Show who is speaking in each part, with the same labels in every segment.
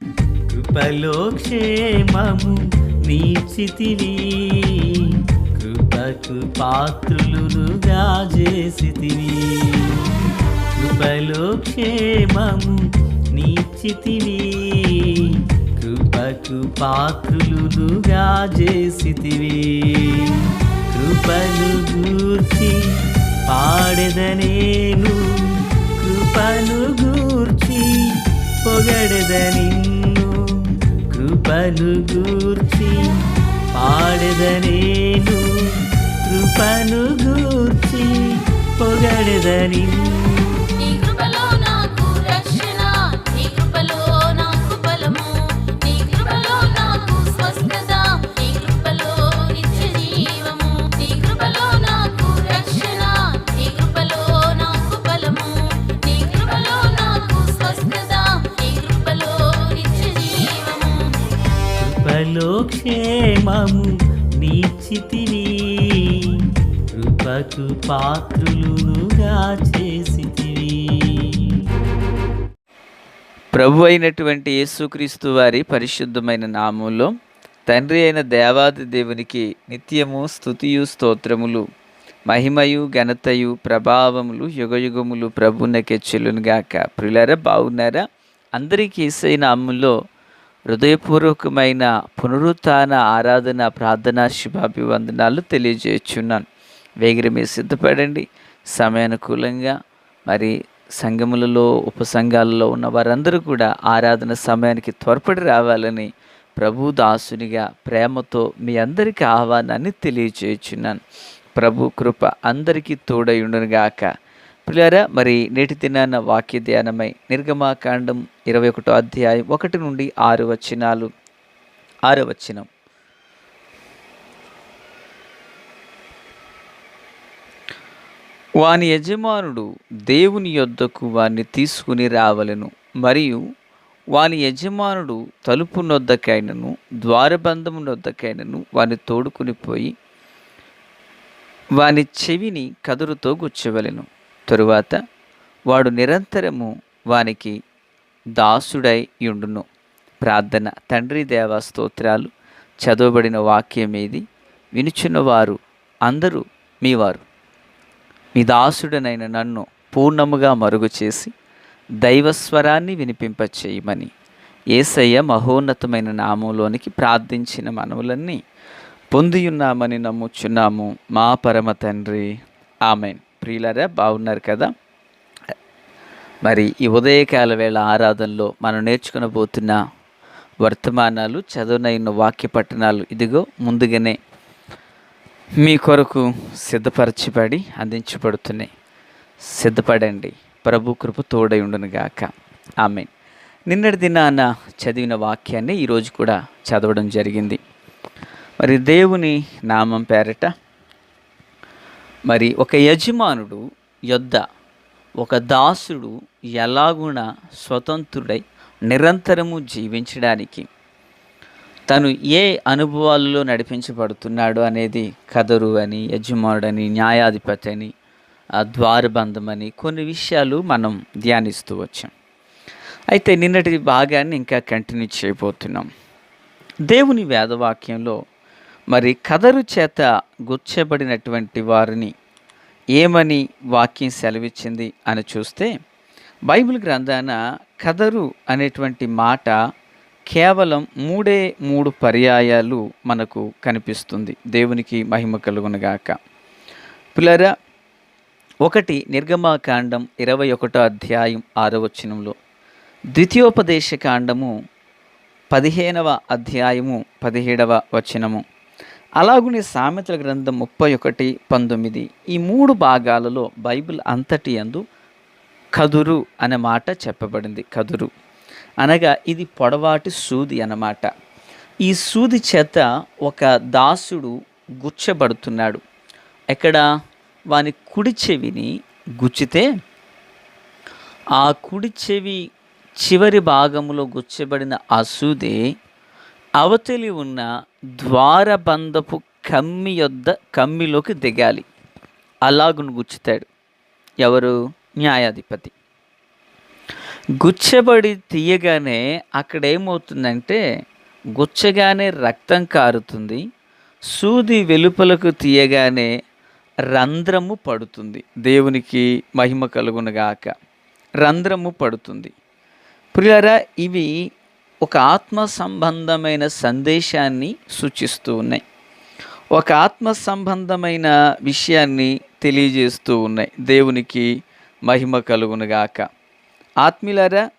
Speaker 1: కృపలో క్షేమము నీచితివి కృపకు పాత్రులుగా చేసితివి కృపలో క్షేమము నీచితివి కృపకు పాత్రులుగా చేసితివి కృపలు గూర్చి పాడెదనేను కృపలు గూ పొగడద నిన్ను కృపను గూర్చి పాడద నేను కృపను గూర్చి పొగడద నిన్ను క్షేమము నీచితివి కృపకు పాత్రులుగా చేసితివి.
Speaker 2: ప్రభు అయినటువంటి యేసుక్రీస్తు వారి పరిశుద్ధమైన నామంలో తండ్రి అయిన దేవాది దేవునికి నిత్యము స్థుతియు స్తోత్రములు మహిమయు ఘనతయు ప్రభావములు యుగయుగములు ప్రభునకే చెల్లునుగాక. ప్రియులారా బాగున్నారా? అందరికీ ఈసైన అమ్ములో హృదయపూర్వకమైన పునరుత్న ఆరాధన ప్రార్థన శుభాభివందనాలు తెలియజేస్తున్నాను వేగిరి మీరు సిద్ధపడండి. సమయానుకూలంగా మరి సంఘములలో ఉపసంఘాలలో ఉన్న వారందరూ కూడా ఆరాధన సమయానికి త్వరపడి రావాలని ప్రభు దాసునిగా ప్రేమతో మీ అందరికీ ఆహ్వానాన్ని తెలియజేయచున్నాను. ప్రభు కృప అందరికీ తోడయుండునుగాక పిల్లారా మరి నేటి దినాన వాక్య ధ్యానమై నిర్గమాకాండం ఇరవై ఒకటో అధ్యాయం ఒకటి నుండి ఆరు వచనాలు. ఆరు వచనం. వాని యజమానుడు దేవుని యొద్దకు వారిని తీసుకుని రావలెను. మరియు వాని యజమానుడు తలుపు నొద్దకైనను ద్వారబంధము నొద్దకైనను వాని తోడుకుని పోయి వాని చెవిని కదురుతో గుచ్చవలను. తరువాత వాడు నిరంతరము వానికి దాసుడై ఉండును. ప్రార్థన తండ్రి దేవా స్తోత్రాలు చదవబడిన వాక్యం ఏది? వినుచున్నవారు అందరూ మీవారు. మీ దాసుడనైన నన్ను పూర్ణముగా మరుగు చేసి దైవస్వరాన్ని వినిపింపచేయమని ఏసయ్య మహోన్నతమైన నామంలోనికి ప్రార్థించిన మనవులన్నీ పొందియున్నామని నమ్ముచున్నాము మా పరమ తండ్రి. ఆమెన్. ప్రియులరా బాగున్నారు కదా? మరి ఈ ఉదయకాల వేళ ఆరాధనలో మనం నేర్చుకునబోతున్న వర్తమానాలు చదువునైన వాక్య పట్టణాలు ఇదిగో ముందుగానే మీ కొరకు సిద్ధపరచబడి అందించబడుతున్నాయి. సిద్ధపడండి. ప్రభు కృప తోడై ఉండునుగాక ఆమె నిన్నటి దినాన చదివిన వాక్యాన్ని ఈరోజు కూడా చదవడం జరిగింది. మరి దేవుని నామం పేరట మరి ఒక యజమానుడు యొద్ద ఒక దాసుడు ఎలాగున స్వతంత్రుడై నిరంతరము జీవించడానికి. తను ఏ అనుభవాల్లో నడిపించబడుతున్నాడు అనేది కదరు అని యజమానుడని న్యాయాధిపతి అని ఆ ద్వారబంధం అని కొన్ని విషయాలు మనం ధ్యానిస్తూ వచ్చాం. అయితే నిన్నటి భాగాన్ని ఇంకా కంటిన్యూ చేయబోతున్నాం. దేవుని వేదవాక్యంలో మరి కదరు చేత గుర్చబడినటువంటి వారిని ఏమని వాక్యం సెలవిచ్చింది అని చూస్తే బైబిల్ గ్రంథాన కదరు అనేటువంటి మాట కేవలం మూడే మూడు పర్యాయాలు మనకు కనిపిస్తుంది. దేవునికి మహిమ కలుగునగాక. పిల్లరా ఒకటి నిర్గమాకాండం ఇరవై ఒకటో అధ్యాయం ఆరవచనంలో ద్వితీయోపదేశ కాండము పదిహేనవ అధ్యాయము పదిహేడవ వచనము అలాగునే సామెతల గ్రంథం ముప్పై ఒకటి పంతొమ్మిది ఈ మూడు భాగాలలో బైబిల్ అంతటి యందు కదురు అనే మాట చెప్పబడింది. కదురు అనగా ఇది పొడవాటి సూది అన్నమాట. ఈ సూది చేత ఒక దాసుడు గుచ్చబడుతున్నాడు. ఎక్కడ? వాని కుడి చెవిని గుచ్చితే ఆ కుడి చెవి చివరి భాగంలో గుచ్చబడిన ఆ సూది అవతలి ఉన్న ద్వారబంధపు కమ్మి యొద్ద కమ్మిలోకి దిగాలి. అలాగును గుచ్చుతాడు. ఎవరు? న్యాయాధిపతి. గుచ్చబడి తీయగానే అక్కడ ఏమవుతుందంటే గుచ్చగానే రక్తం కారుతుంది. సూది వెలుపలకు తీయగానే రంధ్రము పడుతుంది. దేవునికి మహిమ కలుగునగాక. రంధ్రము పడుతుంది. ప్రియారా ఇవి ఒక ఆత్మ సంబంధమైన సందేశాన్ని సూచిస్తూ ఉన్నాయి. ఒక ఆత్మ సంబంధమైన విషయాన్ని తెలియజేస్తూ ఉన్నాయి. దేవునికి మహిమ కలుగునుగాక ఆత్మీలారా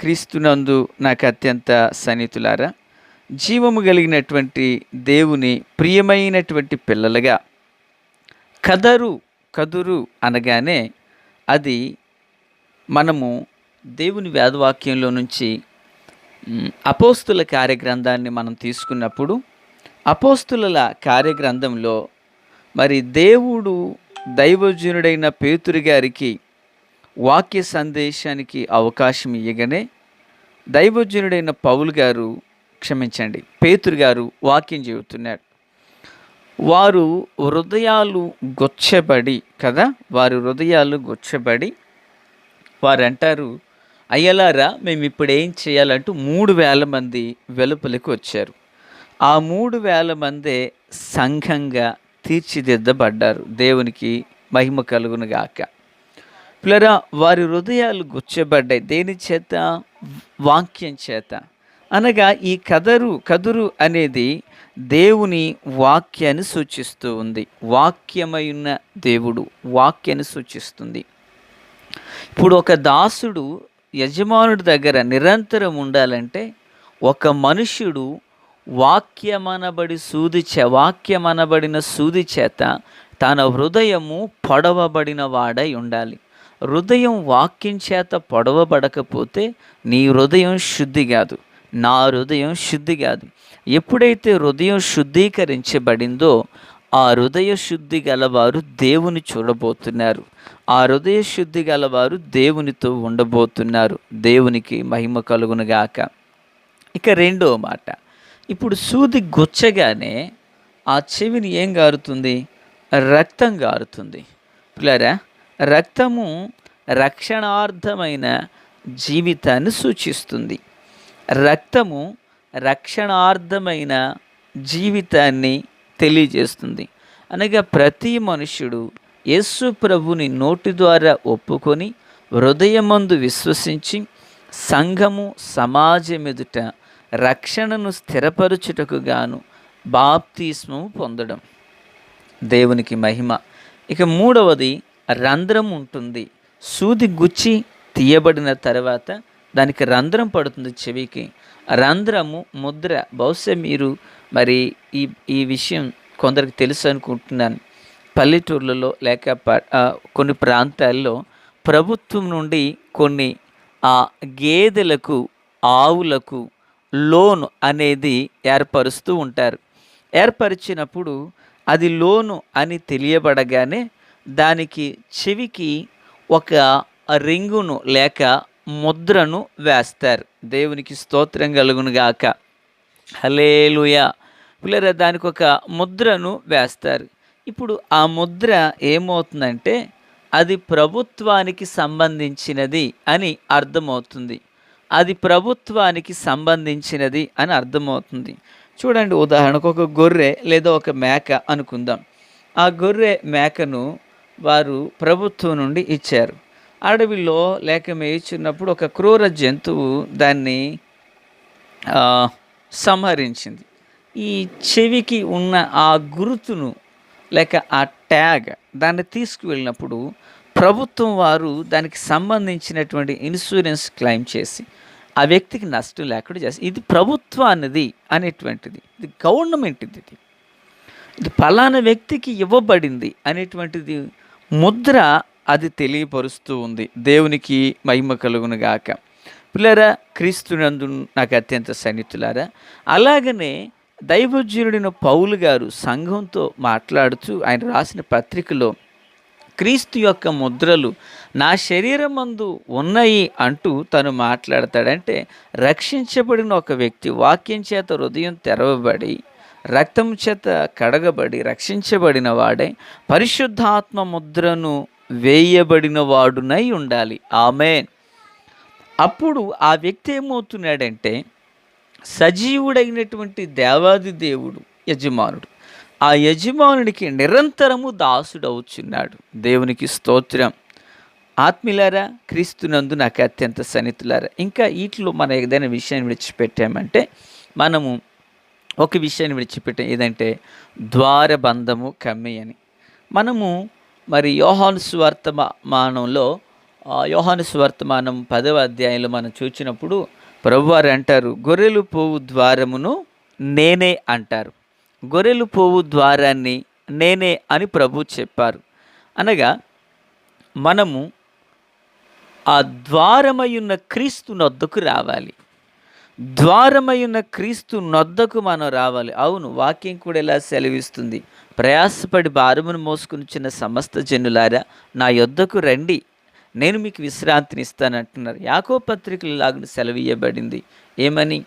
Speaker 2: క్రీస్తునందు నాకు అత్యంత సన్నిహితులారా జీవము కలిగినటువంటి దేవుని ప్రియమైనటువంటి పిల్లలుగా కదరు కదురు అనగానే అది మనము దేవుని వేదవాక్యంలో నుంచి అపోస్తుల కార్యగ్రంథాన్ని మనం తీసుకున్నప్పుడు అపోస్తుల కార్యగ్రంథంలో మరి దేవుడు దైవజనుడైన పేతురు గారికి వాక్య సందేశానికి అవకాశం ఇవ్వగానే దైవజనుడైన పౌలు గారు క్షమించండి పేతురు గారు వాక్యం చెబుతున్నాడు వారు హృదయాలు గొచ్చబడి కదా? వారి హృదయాలు గొచ్చబడి వారు అంటారు అయ్యలారా మేము ఇప్పుడు ఏం చేయాలంటూ మూడు వేల మంది వెలుపలికి వచ్చారు. ఆ మూడు వేల మందే సంఘంగా తీర్చిదిద్దబడ్డారు. దేవునికి మహిమ కలుగును గాక. పిల్లరా వారి హృదయాలు గుచ్చబడ్డాయి. దేని చేత? వాక్యం చేత. అనగా ఈ కదరు కదురు అనేది దేవుని వాక్యాన్ని సూచిస్తూ ఉంది. వాక్యమైన దేవుడు వాక్యాన్ని సూచిస్తుంది. ఇప్పుడు ఒక దాసుడు యజమానుడి దగ్గర నిరంతరం ఉండాలంటే ఒక మనుష్యుడు వాక్యమనబడి సూది చే వాక్యమనబడిన సూది చేత తన హృదయము పొడవబడిన వాడై ఉండాలి. హృదయం వాక్యం చేత పొడవబడకపోతే నీ హృదయం శుద్ధి కాదు. నా హృదయం శుద్ధి కాదు. ఎప్పుడైతే హృదయం శుద్ధీకరించబడిందో ఆ హృదయ శుద్ధి గలవారు దేవుని చూడబోతున్నారు. ఆ హృదయ శుద్ధి గలవారు దేవునితో ఉండబోతున్నారు. దేవునికి మహిమ కలుగునుగాక. ఇక రెండో మాట. ఇప్పుడు సూది గుచ్చగానే ఆ చెవిని ఏం గారుతుంది? రక్తం గారుతుంది. పిల్లరా రక్తము రక్షణార్థమైన జీవితాన్ని సూచిస్తుంది. రక్తము రక్షణార్థమైన జీవితాన్ని తెలియజేస్తుంది. అనగా ప్రతి మనుషుడు యేసు ప్రభుని నోటి ద్వారా ఒప్పుకొని హృదయమందు విశ్వసించి సంఘము సమాజం ఎదుట రక్షణను స్థిరపరచుటకు గాను బాప్తిస్మము పొందడం. దేవునికి మహిమ. ఇక మూడవది రంధ్రం ఉంటుంది. సూది గుచ్చి తీయబడిన తర్వాత దానికి రంధ్రం పడుతుంది చెవికి. రంధ్రము ముద్ర. బహుశా మీరు మరి ఈ ఈ విషయం కొందరికి తెలుసు అనుకుంటున్నాను. పల్లెటూర్లలో లేక ప- కొన్ని ప్రాంతాల్లో ప్రభుత్వం నుండి కొన్ని ఆ గేదెలకు ఆవులకు లోన్ అనేది ఏర్పరుస్తూ ఉంటారు. ఏర్పరిచినప్పుడు అది లోను అని తెలియబడగానే దానికి చెవికి ఒక రింగును లేక ముద్రను వేస్తారు. దేవునికి స్తోత్రం కలుగును గాక. హలేలుయా పిల్లర దానికి ఒక ముద్రను వేస్తారు. ఇప్పుడు ఆ ముద్ర ఏమవుతుందంటే అది ప్రభుత్వానికి సంబంధించినది అని అర్థమవుతుంది. అది ప్రభుత్వానికి సంబంధించినది అని అర్థమవుతుంది. చూడండి ఉదాహరణకు ఒక గొర్రె లేదా ఒక మేక అనుకుందాం. ఆ గొర్రె మేకను వారు ప్రభుత్వం నుండి ఇచ్చారు. అడవిలో లేక మేయిచున్నప్పుడు ఒక క్రూర జంతువు దాన్ని సంహరించింది. ఈ చెవికి ఉన్న ఆ గుర్తును లేక ఆ ట్యాగ్ దాన్ని తీసుకువెళ్ళినప్పుడు ప్రభుత్వం వారు దానికి సంబంధించినటువంటి ఇన్సూరెన్స్ క్లెయిమ్ చేసి ఆ వ్యక్తికి నష్టం లేకుండా చేస్తారు ఇది ప్రభుత్వానిది అనేటువంటిది ఇది గవర్నమెంట్ ఇది. ఇది ఫలానా వ్యక్తికి ఇవ్వబడింది అనేటువంటిది ముద్ర అది తెలియపరుస్తూ ఉంది. దేవునికి మహిమ కలుగును గాక. పిల్లరా క్రీస్తునందు నాకు అత్యంత సన్నిహితులారా అలాగనే దైవజ్ఞుడిన పౌలు గారు సంఘంతో మాట్లాడుతూ ఆయన రాసిన పత్రికలో క్రీస్తు యొక్క ముద్రలు నా శరీరం మందు ఉన్నాయి అంటూ తను మాట్లాడతాడంటే రక్షించబడిన ఒక వ్యక్తి వాక్యం చేత హృదయం తెరవబడి రక్తం చేత కడగబడి రక్షించబడిన వాడే పరిశుద్ధాత్మ ముద్రను వేయబడిన వాడునై ఉండాలి. ఆమె అప్పుడు ఆ వ్యక్తి ఏమవుతున్నాడంటే సజీవుడైనటువంటి దేవాది దేవుడు యజమానుడు. ఆ యజమానుడికి నిరంతరము దాసుడవుచున్నాడు. దేవునికి స్తోత్రం. ఆత్మీలారా క్రీస్తునందు నాకు అత్యంత సన్నిహితులారా ఇంకా వీటిలో మనం ఏదైనా విషయాన్ని విడిచిపెట్టామంటే మనము ఒక విషయాన్ని విడిచిపెట్టాం. ఏదంటే ద్వారబంధము కమ్మి అని. మనము మరి యోహాను సువర్తమానంలో ఆ, యోహాను సువర్తమానం పదవ అధ్యాయంలో మనం చూచినప్పుడు ప్రభువారు అంటారు గొర్రెలు పోవు ద్వారమును నేనే అంటారు. గొర్రెలు పోవు ద్వారాన్ని నేనే అని ప్రభు చెప్పారు. అనగా మనము ఆ ద్వారమయున్న క్రీస్తు నొద్దకు రావాలి. ద్వారమయున్న క్రీస్తు నొద్దకు మనం రావాలి. అవును వాక్యం కూడా ఎలా సెలవిస్తుంది. ప్రయాసపడి భారమును మోసుకుని చిన్న సమస్త జనులారా నా యొద్దకు రండి. నేను మీకు విశ్రాంతిని ఇస్తానంటున్నారు యాకో పత్రికలు లాగా సెలవీయబడింది ఏమని?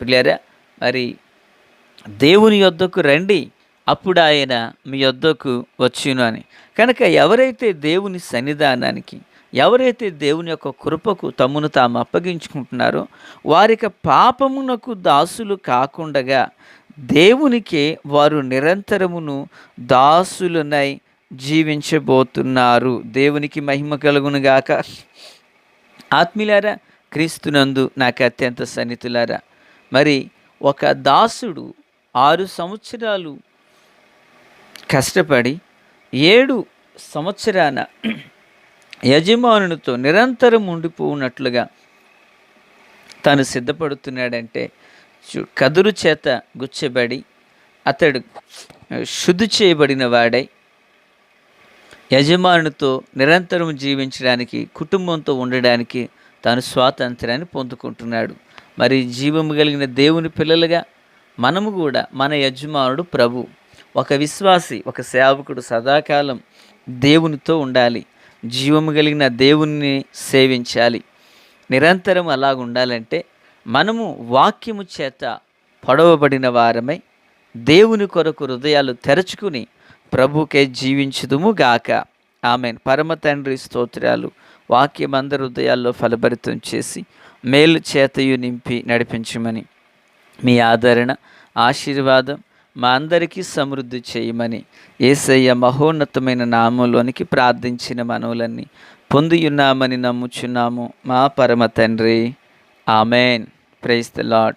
Speaker 2: పిల్లారా మరి దేవుని యొద్దకు రండి. అప్పుడు ఆయన మీ యొద్దకు వచ్చును అని. కనుక ఎవరైతే దేవుని సన్నిధానానికి ఎవరైతే దేవుని యొక్క కృపకు తమ్మును తాము అప్పగించుకుంటున్నారో వారిక పాపమునకు దాసులు కాకుండగా దేవునికే వారు నిరంతరమును దాసులునై జీవించబోతున్నారు. దేవునికి మహిమ కలుగునుగాక ఆత్మీలారా క్రీస్తునందు నాకు అత్యంత సన్నిహితులారా మరి ఒక దాసుడు ఆరు సంవత్సరాలు కష్టపడి ఏడు సంవత్సరాన యజమానునితో నిరంతరం ఉండిపోనట్లుగా తాను సిద్ధపడుతున్నాడంటే కదురు చేత గుచ్చబడి అతడు శుద్ధి చేయబడిన వాడై యజమానునితో నిరంతరం జీవించడానికి కుటుంబంతో ఉండడానికి తాను స్వాతంత్రాన్ని పొందుకుంటున్నాడు. మరి జీవము కలిగిన దేవుని పిల్లలుగా మనము కూడా మన యజమానుడు ప్రభు. ఒక విశ్వాసి ఒక సేవకుడు సదాకాలం దేవునితో ఉండాలి. జీవము కలిగిన దేవుణ్ణి సేవించాలి. నిరంతరం అలాగ ఉండాలంటే మనము వాక్యము చేత పొడవబడిన వారమై దేవుని కొరకు హృదయాలు తెరచుకుని ప్రభుకే జీవించుదుము గాక. ఆమెన్. పరమ తండ్రి స్తోత్రాలు అందరి హృదయాల్లో ఫలభరితం చేసి మేలు చేతయు నింపి నడిపించమని. మీ ఆదరణ ఆశీర్వాదం మా అందరికీ సమృద్ధి చేయమని ఏసయ్య మహోన్నతమైన నామంలోనికి ప్రార్థించిన మనవులన్నీ పొందియున్నామని నమ్ముచున్నాము మా పరమ తండ్రి. ఆమెన్. Praise the lord